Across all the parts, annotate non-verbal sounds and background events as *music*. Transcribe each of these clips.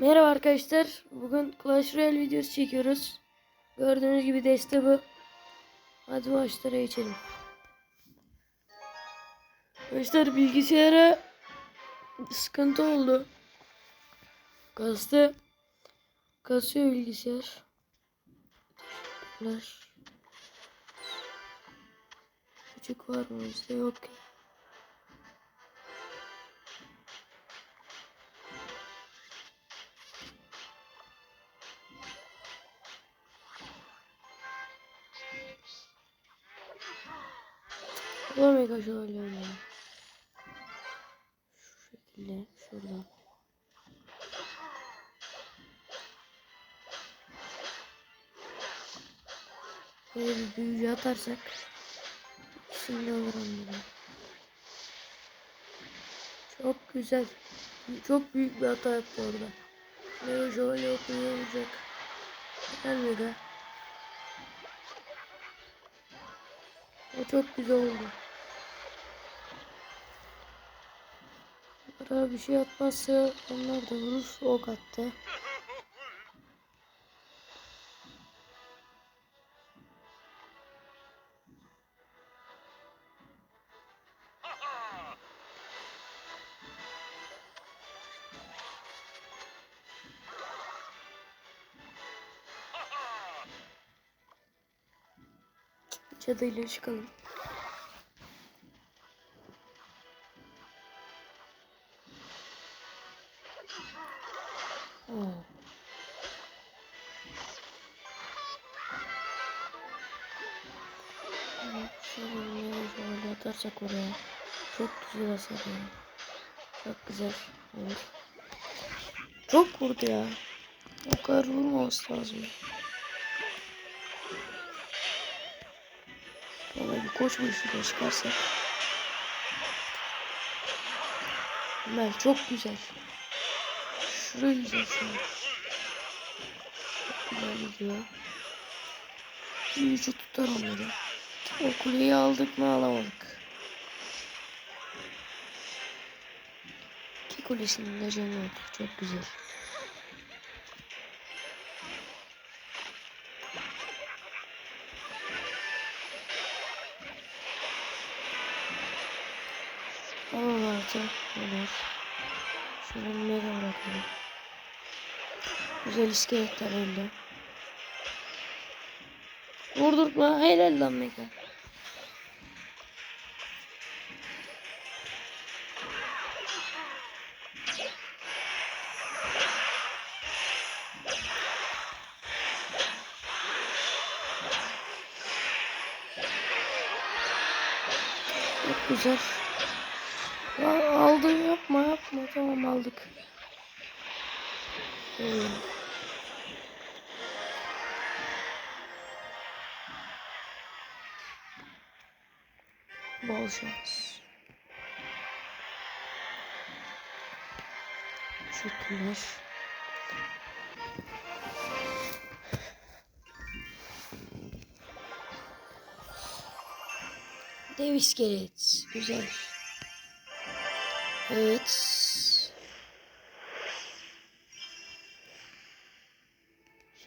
Merhaba arkadaşlar. Bugün Clash Royale videosu çekiyoruz. Gördüğünüz gibi deste bu. Hadi başlara geçelim. Arkadaşlar bilgisayara sıkıntı oldu. Kastı. Kasıyor bilgisayar. Teşekkürler. Küçük var mı bizde yok. Bu da mega şöyle ya. Şu şekilde şuradan. Böyle bir büyücü atarsak şimdi olur onları. Çok güzel. Çok büyük bir hata yaptı orada. Mega şöyle okuyor olacak. Gel mega. O çok güzel oldu. Ara bir şey atmazsa onlar da vurur. Ok attı. Cadıyla çıkalım. Atarsak oraya. Çok güzel hasar ya. Çok güzel olur. Çok vurdu ya. O kadar vurmaması lazım. Valla bir koç şuraya çıkarsak. Mel çok güzel. Şuraya güzel şu an. Çok güzel gidiyor. Büyücü tutar onları. O kuleyi aldık mı alamadık. İki kulesinin de canı oldu. Çok güzel. Tamam artık. Olur. Şunu mega bırakalım. Güzel iskeletler elde. Vurdurtma. Helal lan mega. Güzel. Ya aldı yapma yapma tamam aldık. Hmm. Bol şans. Teşekkürler. Dev iskelet. Güzel. Evet.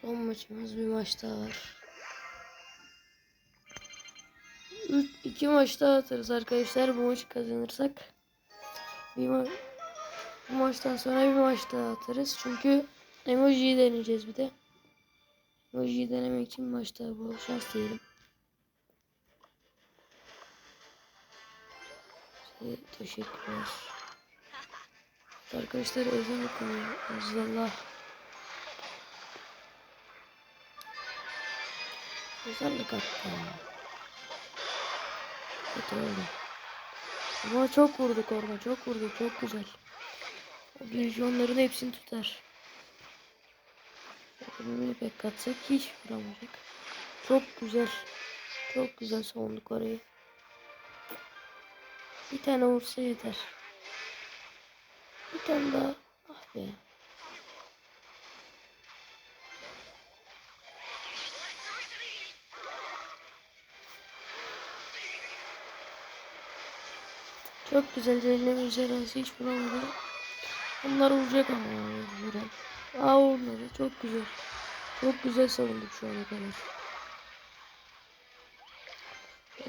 Son maçımız bir maç daha var. Üç, iki maç daha atarız arkadaşlar. Bu maçı kazanırsak. Bir ma bu maçtan sonra bir maç daha atarız. Çünkü emojiyi deneyeceğiz bir de. Emojiyi denemek için maç daha bol şans diyelim. Size teşekkürler. Arkadaşlar ezan okunuyor. Azallah. Güzellik hatta. Kötü oldu. Ama çok vurduk orada. Çok vurduk. Çok güzel. O lejyonların hepsini tutar. Bunu pek katsak hiç vuramayacak. Çok güzel. Çok güzel savunduk orayı. Bir tane vursa yeter. Bir tane daha. Ah be. Çok güzel elime ejderhası hiç vuramadı. Onlar vuracak ama mecburen. Aa olmadı. Çok güzel. Çok güzel savunduk şu ana kadar.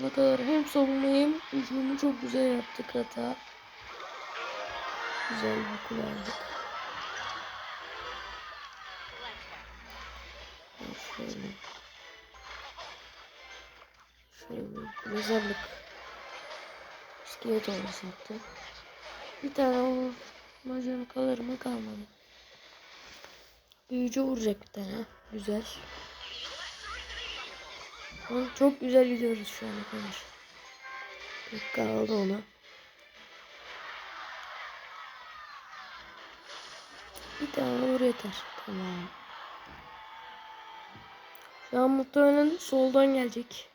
Ana kadar hem savunmayı hem hücumu çok güzel yaptık hata. Güzel bir kule aldık. Şöyle. Şöyle mezarlık. İskelet olması yaptı. Bir tane vurmacam kalır mı kalmadı. Büyücü vuracak bir tane. Güzel. Ama çok güzel gidiyoruz şu ana kadar. Dakika aldı onu. Bir tane vur yeter. Tamam. Şu an muhtemelen soldan gelecek.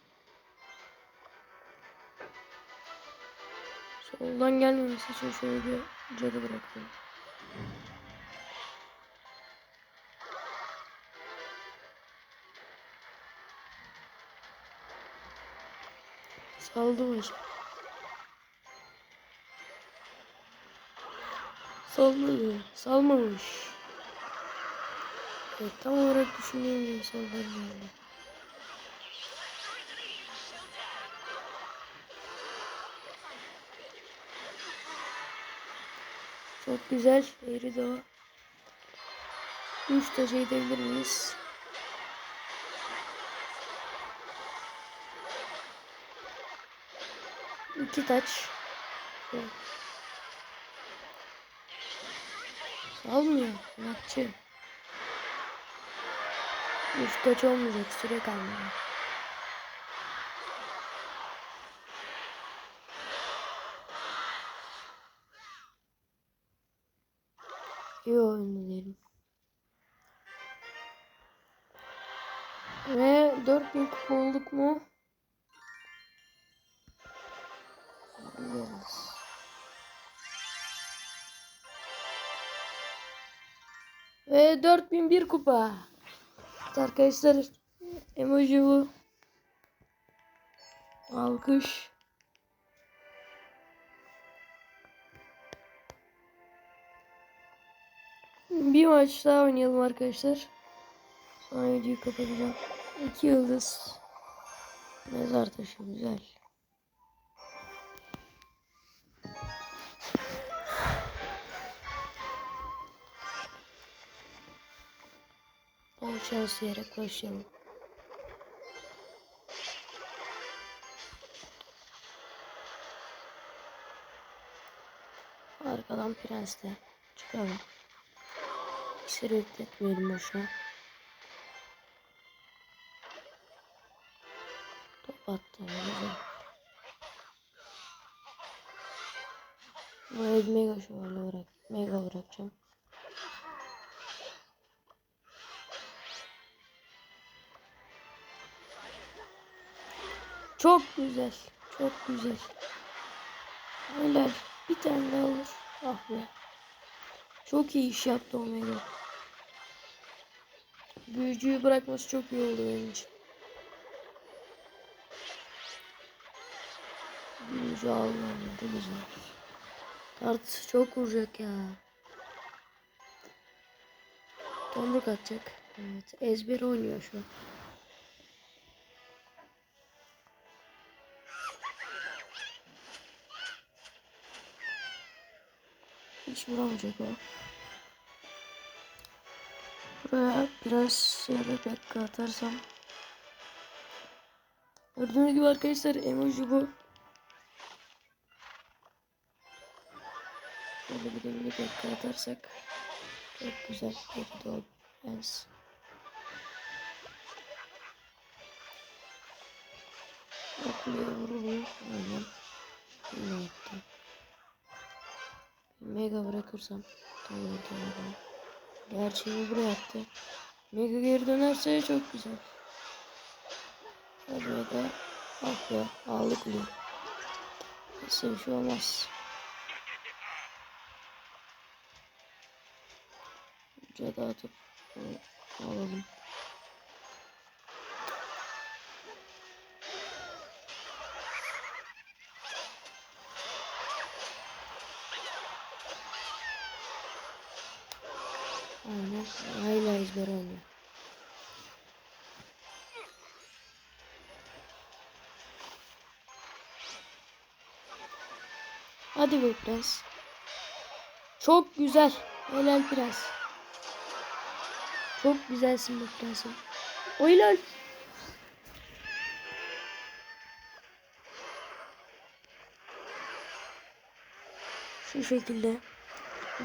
Soldan gelmemesi için şöyle bir cadı bırakıyorum. Saldım hocam. Salmadı. Salmamış. Evet, tam olarak düşündüğüm gibi sallar geldi. Çok güzel. Eğri o. Üç taşı edebilir miyiz? İki taç. Şöyle. Salmıyor. Nakçı. Üç taç olmayacak. Süre kalmıyor. İyi diyelim. Ve 4000 kupa olduk mu? Ve 4001 kupa. Evet arkadaşlar emoji bu. Alkış. Bir maç daha oynayalım arkadaşlar. Sonra videoyu kapatacağım. İki yıldız. Mezar taşı güzel. Bol şans diyerek başlayalım. Arkadan prens de çıkalım. İşleri bekletmeyelim boşuna. Top attı. Buraya mega şövalye bırak. Mega bırakacağım. Çok güzel. Çok güzel. Helal. Bir tane daha olur. Ah be. Çok iyi iş yaptı Omega. Büyücüyü bırakması çok iyi oldu benim için. Büyücü almadı güzel. Kart çok vuracak ya. Tomruk atacak. Evet ezber oynuyor şu an. Hiç vuramayacak o. Buraya biraz yarı dakika atarsam. Gördüğünüz gibi arkadaşlar emoji bu. Böyle bir de bir dakika atarsak çok güzel bir dol. Yes. Okuyor vuruluyor. Aynen. Yine yaptım. Mega bırakırsam tamam tamam. Gerçeği buraya attı. Mega geri dönerse çok güzel. Hadi Mega. Ah be aldık bile. Neyse bir şey olmaz. Cadı atıp alalım. Aynen. Hala ezber oynuyor. Hadi be prens. Çok güzel. Helal prens. Çok güzelsin be prensim. O helal. Şu şekilde.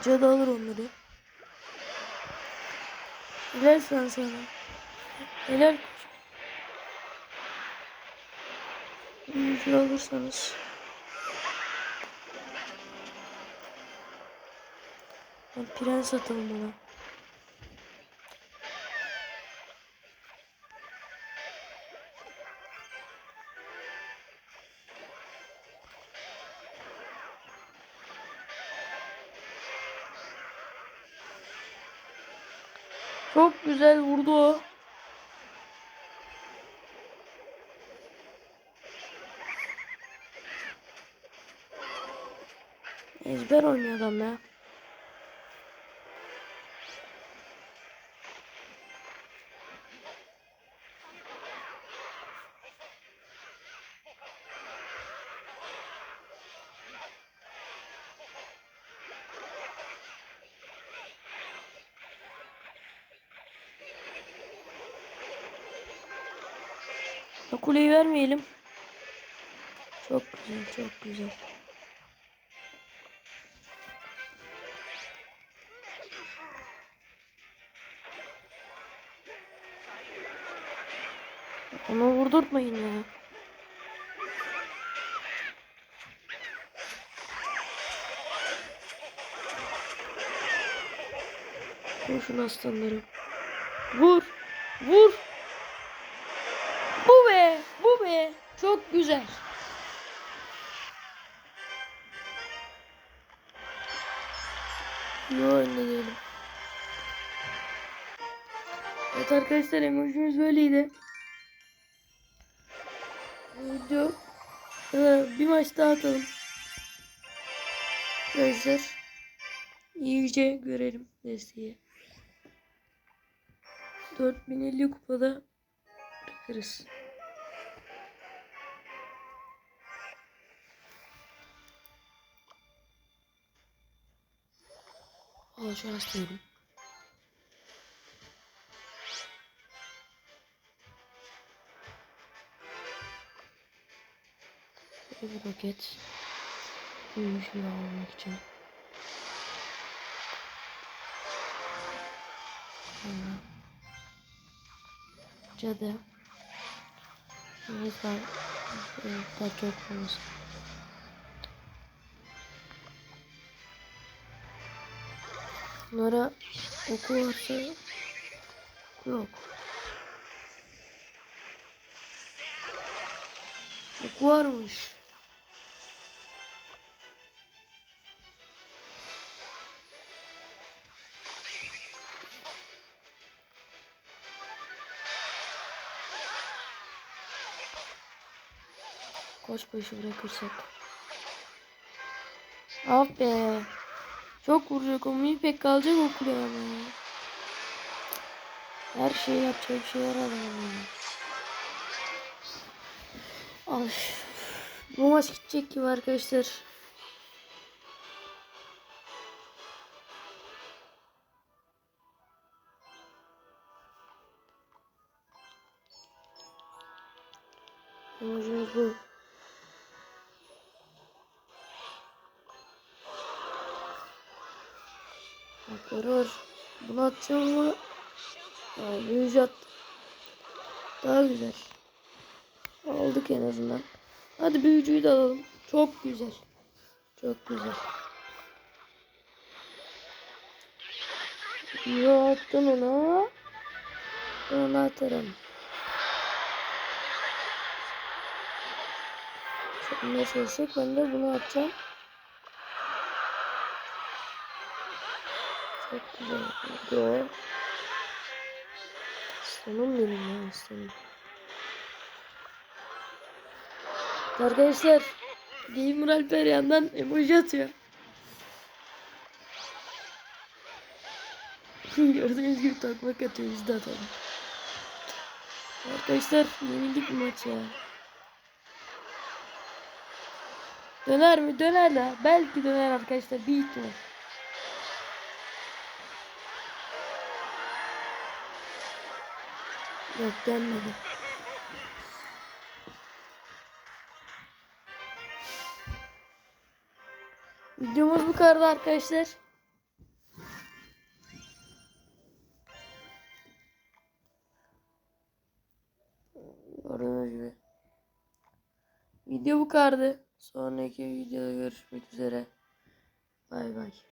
Cadı alır onları. Helal sana sana. Helal. Şey alırsanız. Ben prens atalım Çok güzel vurdu o. Ezber oynuyor adam ya. Ya kuleyi vermeyelim. Çok güzel, çok güzel. Onu vurdurtmayın ya. Şunu aslanlarım. Vur. Vur. Evet arkadaşlar emojimiz böyleydi. Video Ee, bir maç daha atalım. Arkadaşlar iyice görelim desteği. 4050 kupada bırakırız. Al şu hastaydım. Bir roket. Büyümüş bir almak için. Sonra cadı. Neyse daha çok olmasın. Bunlara oku varsa yok. Oku varmış. Koç başı bırakırsak. Ah be. Çok vuracak o pek kalacak o kule ama. Her şeyi yapacak bir şey var adamın. Ay. Bu maç gidecek gibi arkadaşlar. Amacımız bu. Bunu atacağım Aa, büyücü at. Daha güzel. Aldık en azından. Hadi büyücüyü de alalım. Çok güzel. Çok güzel. Yo attın ona. Onu atarım. Çekmeye çalışacak. Ben de bunu atacağım. Çok güzel. Yo. Aslanım benim ya aslanım. Arkadaşlar Gamer Alper yandan emoji atıyor. *laughs* Gördüğünüz gibi takmak atıyor biz de atalım. Arkadaşlar yenildik mi maç ya? Döner mi? Döner de. Belki döner arkadaşlar. Bir ihtimal. Yok dönmedi. Videomuz bu kadar arkadaşlar. Gördüğünüz gibi. Video bu kadardı. Sonraki videoda görüşmek üzere. Bay bay.